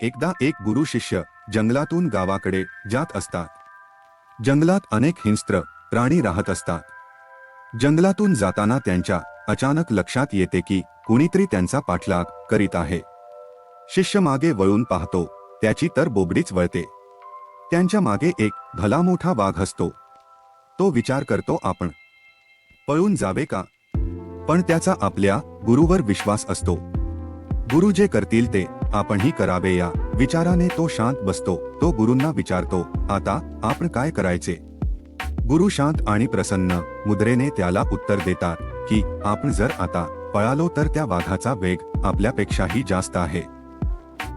एकदा एक गुरु शिष्य जंगलातून गावाकडे जात असतात. जंगलात अनेक हिंस्त्र प्राणी राहत असतात. जंगलातून जाताना त्यांच्या अचानक लक्षात येते की कुणीतरी त्यांचा पाठलाग करीत आहे. शिष्य मागे वळून पाहतो त्याची तर बोबडीच वळते. त्यांच्या मागे एक भला मोठा वाघ असतो. तो विचार करतो आपण. पळून जावे का? पण त्याचा आपल्या गुरुवर विश्वास असतो. गुरु जे करतील ते आपणही करावे या विचाराने तो शांत बसतो तो गुरूंना विचारतो आता आपण काय करायचे? गुरु शांत आणि प्रसन्न मुद्रेने त्याला उत्तर देतात की आपण जर आता पळालो तर त्या वाघाचा वेग आपल्यापेक्षाही जास्त आहे.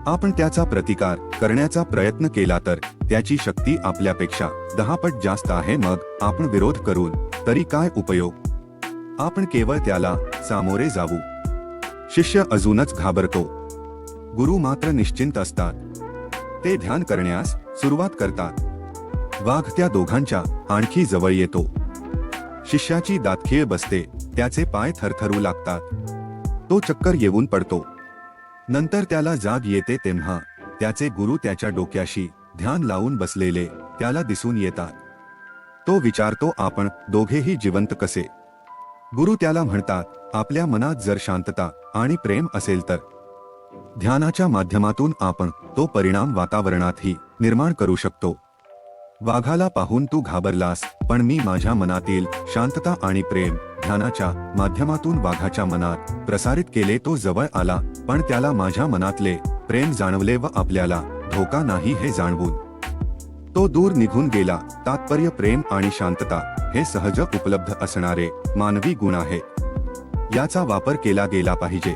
आपण त्याचा प्रतिकार करण्याचा प्रयत्न केला तर त्याची शक्ती आपल्यापेक्षा दहा पट जास्त आहे मग आपण विरोध करून तरी काय उपयोग? आपण केवळ त्याला सामोरे जाऊ. शिष्य अजूनच घाबरतो गुरु मात्र निश्चिंत असतात. ते ध्यान करण्यास सुरुवात करतात. वाघ त्या दोघांच्या आणखी जवळ येतो. शिष्याची दातखीळ बसते त्याचे पाय थरथरू लागतात. तो चक्कर येऊन पडतो. नंतर त्याला जाग येते तेव्हा त्याचे गुरु त्याच्या डोक्याशी ध्यान लावून बसलेले त्याला दिसून येतात. तो विचारतो आपण दोघेही जिवंत कसे? गुरु त्याला म्हणतात आपल्या मनात जर शांतता आणि प्रेम असेल तर ध्यानाच्या माध्यमातून आपण तो परिणाम वातावरणातही निर्माण करू शकतो. वाघाला पाहून तू घाबरलास पण मी माझ्या मनातील शांतता आणि प्रेम ध्यानाच्या माध्यमातून वाघाच्या मनात प्रसारित केले तो जवळ आला पण त्याला माझ्या मनातले प्रेम जाणवले व आपल्याला धोका नाही हे जाणवून. तो दूर निघून गेला तात्पर्य प्रेम आणि शांतता हे सहज उपलब्ध असणारे मानवी गुण आहे. याचा वापर केला गेला पाहिजे.